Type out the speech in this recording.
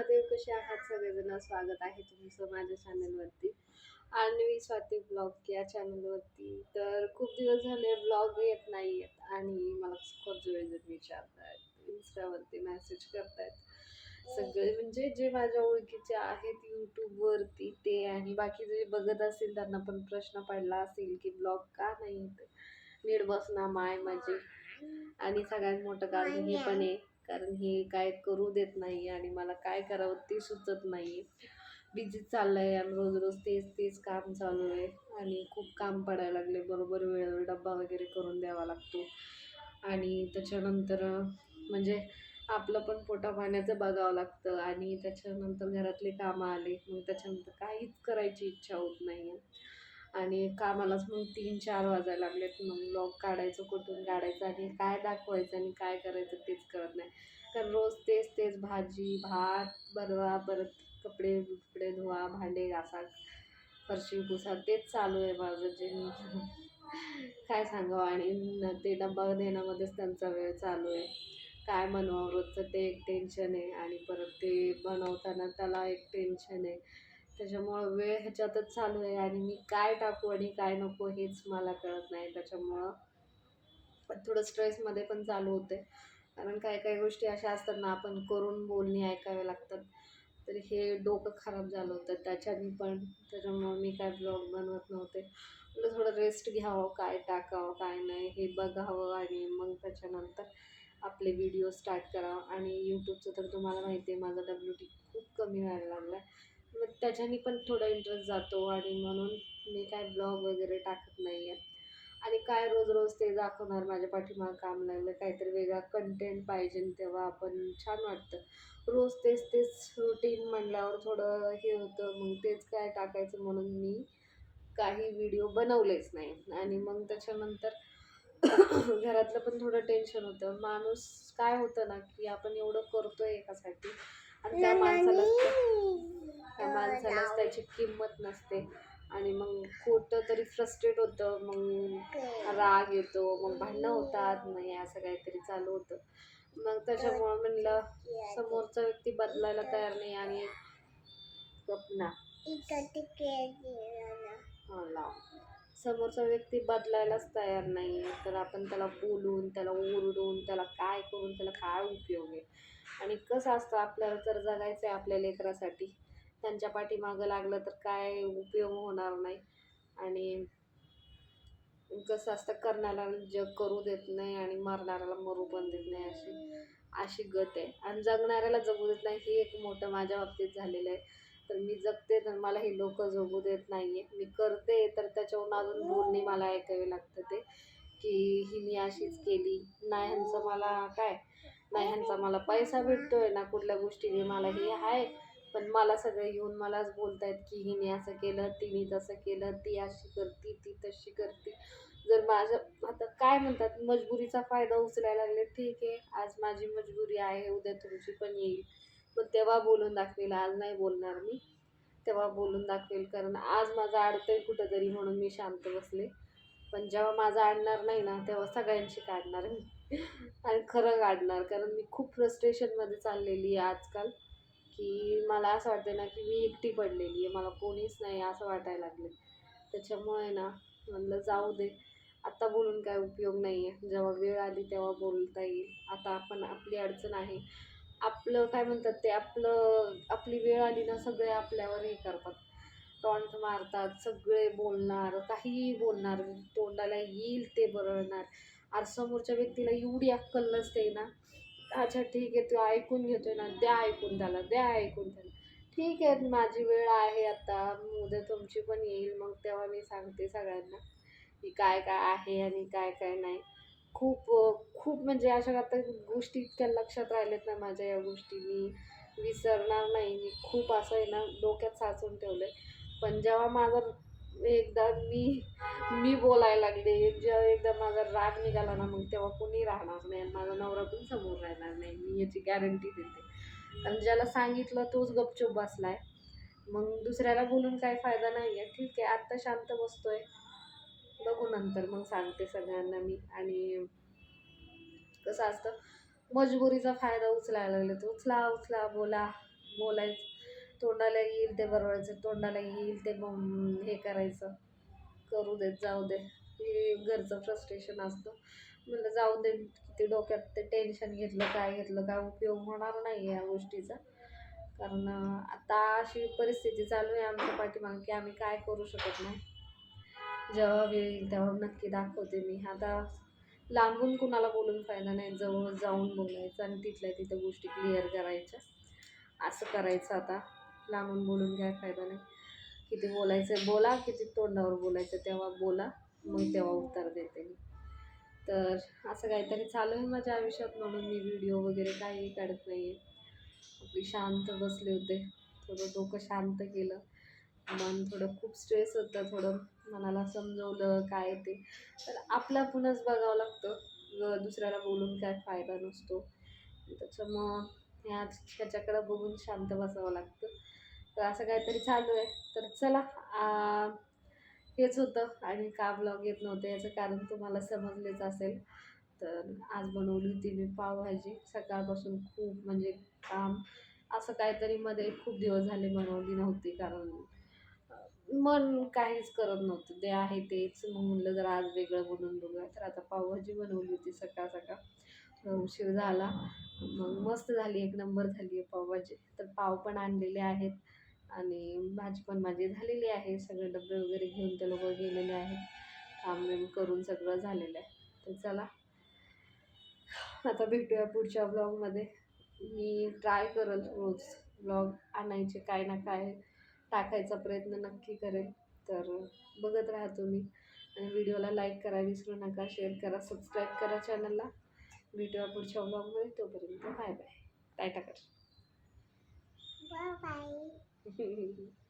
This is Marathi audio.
महादेव कसे आहात? सगळेजण स्वागत आहे तुमचं माझ्या चॅनलवरती आणि स्वाती ब्लॉग या चॅनलवरती तर खूप दिवस झाले ब्लॉग येत नाही आहेत आणि मला खूप जण विचारतायत. इन्स्टावरती मेसेज करतायत. सगळे म्हणजे जे माझ्या ओळखीचे आहेत यूट्यूबवरती ते आणि बाकी जे बघत असतील त्यांना पण प्रश्न पडला असेल की ब्लॉग का नाही येत नीट बसना माय माझे. आणि सगळ्यात मोठं कारण हे पण आहे. कारण हे काय करू देत नाही आणि मला काय करावं ते सुचत नाही बिझी चाललं आहे आणि रोज रोज तेच तेच काम चालू आहे आणि खूप काम पडायला लागले. बरोबर वेळेवर डब्बा वगैरे करून द्यावा लागतो. आणि त्याच्यानंतर म्हणजे आपलं पण पोटा पाण्याचं बघावं लागतं आणि त्याच्यानंतर घरातले कामं आले. मग त्याच्यानंतर काहीच करायची इच्छा होत नाही आणि कामालाच मग तीन चार वाजायला लागलेत मग ब्लॉग काढायचं कुठून काढायचं आणि काय दाखवायचं आणि काय करायचं तेच कळत नाही. कारण रोज तेच तेच भाजी भात बनवा परत कपडे बिपडे धुवा भांडे घासा फरशी पुसा तेच चालू आहे माझं जे काय सांगावं? आणि ते डब्बा देण्यामध्येच त्यांचा वेळ चालू आहे. काय बनवावं रोजचं ते एक टेन्शन आहे आणि परत ते बनवताना त्याला एक टेन्शन आहे. त्याच्यामुळं वेळ ह्याच्यातच चालू आहे आणि मी काय टाकू आणि काय नको हेच मला कळत नाही. त्याच्यामुळं थोडं स्ट्रेसमध्ये पण चालू होते. कारण काही काही गोष्टी अशा असतात ना आपण करून बोलणी ऐकावे लागतात. तर हे डोकं खराब झालं होतं. त्याच्याने पण त्याच्यामुळं मी काय ब्लॉग बनवत नव्हते. म्हटलं थोडं रेस्ट घ्यावं काय टाकावं काय नाही हे बघावं आणि मग त्याच्यानंतर आपले व्हिडिओ स्टार्ट करावं. आणि यूट्यूबचं तर तुम्हाला माहिती आहे माझा डब्ल्यू टी खूप कमी व्हायला लागला आहे मग त्याच्याने पण थोडा इंटरेस्ट जातो आणि म्हणून मी काय ब्लॉग वगैरे टाकत नाही आहे आणि काय रोज रोज ते दाखवणार माझ्या पाठीमागं काम लागलं काहीतरी वेगळा कंटेंट पाहिजे तेव्हा आपण छान वाटतं. रोज तेच तेच रुटीन म्हणल्यावर थोडं हे होतं मग तेच काय टाकायचं म्हणून मी काही व्हिडिओ बनवलेच नाही. आणि मग त्याच्यानंतर घरातलं पण थोडं टेन्शन होतं. माणूस काय होतं ना की आपण एवढं करतोय एकासाठी आणि त्या माणसाला त्या माणसालाच त्याची किंमत नसते. आणि मग खोटं तरी फ्रस्ट्रेट होतं. मग राग येतो. मग भांडणं होतात. नाही असं काहीतरी चालू होतं. मग त्याच्यामुळं म्हणलं समोरचा व्यक्ती बदलायला तयार नाही आणि स्वप्ना हा, लाव. समोरचा व्यक्ती बदलायलाच तयार नाही तर आपण त्याला बोलून त्याला ओरडून त्याला काय करून त्याला काय उपयोग आहे? आणि कसं असतं आपल्याला तर जगायचं आहे आपल्या लेकरासाठी. त्यांच्या पाठीमागं लागलं तर काय उपयोग होणार नाही. आणि कसं असतं करणाऱ्याला जग करू देत नाही आणि मरणाऱ्याला मरू पण देत नाही अशी अशी गत आहे. आणि जगणाऱ्याला जगू देत नाही हे एक मोठं माझ्या बाबतीत झालेलं आहे. तर मी जगते तर मला हे लोक जगू देत नाही आहे मी करते तर त्याच्यावरून अजून बोलणे मला ऐकावे लागतं ते की हिने अशीच केली. नाही ह्यांचं मला काय? नाही ह्यांचा मला पैसा भेटतोय ना कुठल्या गोष्टीने मला हे आहे. पण मला सगळे येऊन मलाच बोलतायत की हिने असं केलं तिने तसं केलं ती अशी करती ती तशी करती. जर माझं आता काय म्हणतात मजबुरीचा फायदा उचलायला लागले ठीक आहे. आज माझी मजबुरी आहे उद्या तुमची पण येईल. पण तेव्हा बोलून दाखवेल आज नाही बोलणार मी. तेव्हा बोलून दाखवेल कारण आज माझं अडतंय कुठंतरी म्हणून मी शांत बसले. पण जेव्हा माझं आणणार नाही ना तेव्हा सगळ्यांशी काढणार मी. आणि खरं काढणार कारण मी खूप फ्रस्ट्रेशनमध्ये चाललेली आहे आजकाल की मला असं वाटतं ना की मी एकटी पडलेली आहे. मला कोणीच नाही असं वाटायला लागले त्याच्यामुळे ना म्हणलं जाऊ दे. आत्ता बोलून काय उपयोग नाही आहे जेव्हा वेळ आली तेव्हा बोलता येईल. आता आपण आपली अडचण आहे. आपलं काय म्हणतात ते आपलं आपली वेळ आली ना सगळे आपल्यावर हे करतात. टॉन्ट मारतात सगळे बोलणार काहीही बोलणार तोंडाला येईल ते बरळणार. आर समोरच्या व्यक्तीला एवढी अक्कल नसते ना. अच्छा ठीक आहे तू ऐकून घेतोय ना. द्या ऐकून त्याला द्या ऐकून त्याला. ठीक आहे माझी वेळ आहे आता. उद्या तुमची पण येईल. मग तेव्हा मी सांगते सगळ्यांना की काय काय आहे आणि काय काय नाही. खूप खूप म्हणजे अशा आता गोष्टी इतक्या लक्षात राहिल्यात ना माझ्या या गोष्टी मी विसरणार नाही मी. खूप असं आहे ना डोक्यात साचून ठेवलं आहे पण जेव्हा माझा एकदा मी मी बोलायला लागले जेव्हा एकदा माझा राग निघाला ना मग तेव्हा कोणी राहणार नाही आणि माझा नवरा पण समोर राहणार नाही. मी याची गॅरंटी देते. आणि ज्याला सांगितलं तोच गपचूप आहे मग दुसऱ्याला बोलून काही फायदा नाही आहे ठीक आहे आत्ता शांत बसतोय. बघू नंतर मग सांगते सगळ्यांना मी. आणि कसं असतं मजबुरीचा फायदा उचलायला लागले तर उचला उचला बोला बोलायचं. तोंडाला येईल ते बरवायचं तोंडाला येईल ते मग हे करायचं. करू देत जाऊ दे. हे घरचं फ्रस्ट्रेशन असतं. म्हणलं जाऊ दे किती डोक्यात ते टेन्शन घेतलं काय घेतलं काय उपयोग होणार नाही या गोष्टीचा. कारण आता अशी परिस्थिती चालू आहे आमच्या पाठीमागं की आम्ही काय करू शकत नाही. जेव्हा वेळ येईल तेव्हा नक्की दाखवते मी. आता लांबून कुणाला बोलून फायदा नाही जवळ जाऊन बोलायचं आणि तिथल्या तिथं गोष्टी क्लिअर करायच्या. असं करायचं आता. लांबून बोलून काय फायदा नाही. किती बोलायचं बोला किती तोंडावर बोलायचं तेव्हा बोला मग तेव्हा उत्तर देते मी. तर असं काहीतरी चालू आहे माझ्या आयुष्यात म्हणून मी व्हिडिओ वगैरे काही काढत नाही आहे आपली शांत बसले होते. थोडं डोकं शांत केलं. मन थोडं खूप स्ट्रेस होतं थोडं मनाला समजवलं काय ते. तर आपलं आपणच बघावं लागतं दुसऱ्याला बोलून काय फायदा नसतो. त्याच्यामुळं ह्या ह्याच्याकडं बघून शांत बसावं लागतं. तर असं काहीतरी चालू आहे. तर चला आ, हेच होतं आणि का ब्लॉग येत नव्हतं याचं कारण तुम्हाला समजलेच असेल. तर आज बनवली होती मी पावभाजी. सकाळपासून खूप म्हणजे काम असं काहीतरी मध्ये खूप दिवस झाले बनवली नव्हती कारण मन काहीच करत नव्हतं. ते आहे तेच. मग म्हणलं जरा आज वेगळं बनवून बघूया. तर आता पावभाजी बनवली होती सकाळ सकाळ. उशीर झाला. मग मस्त झाली. एक नंबर झाली आहे पावभाजी. तर पाव पण आणलेले आहेत. आणि भाजी पण माझी झालेली आहे. सगळे डबे वगैरे घेऊन ते लोक गेलेले आहेत. काम बिम करून सगळं झालेलं आहे. तर चला. आता भेटूया पुढच्या ब्लॉगमध्ये मी ट्राय करेल रोज ब्लॉग आणायचे काय ना काय. टाकायचा प्रयत्न नक्की करेल तर बघत राहा तुम्ही. आणि व्हिडिओला लाईक करा विसरू नका. शेअर करा सबस्क्राईब करा चॅनलला भेटूया पुढच्या ब्लॉगमध्ये तोपर्यंत बाय बाय टाटा कर. Bye.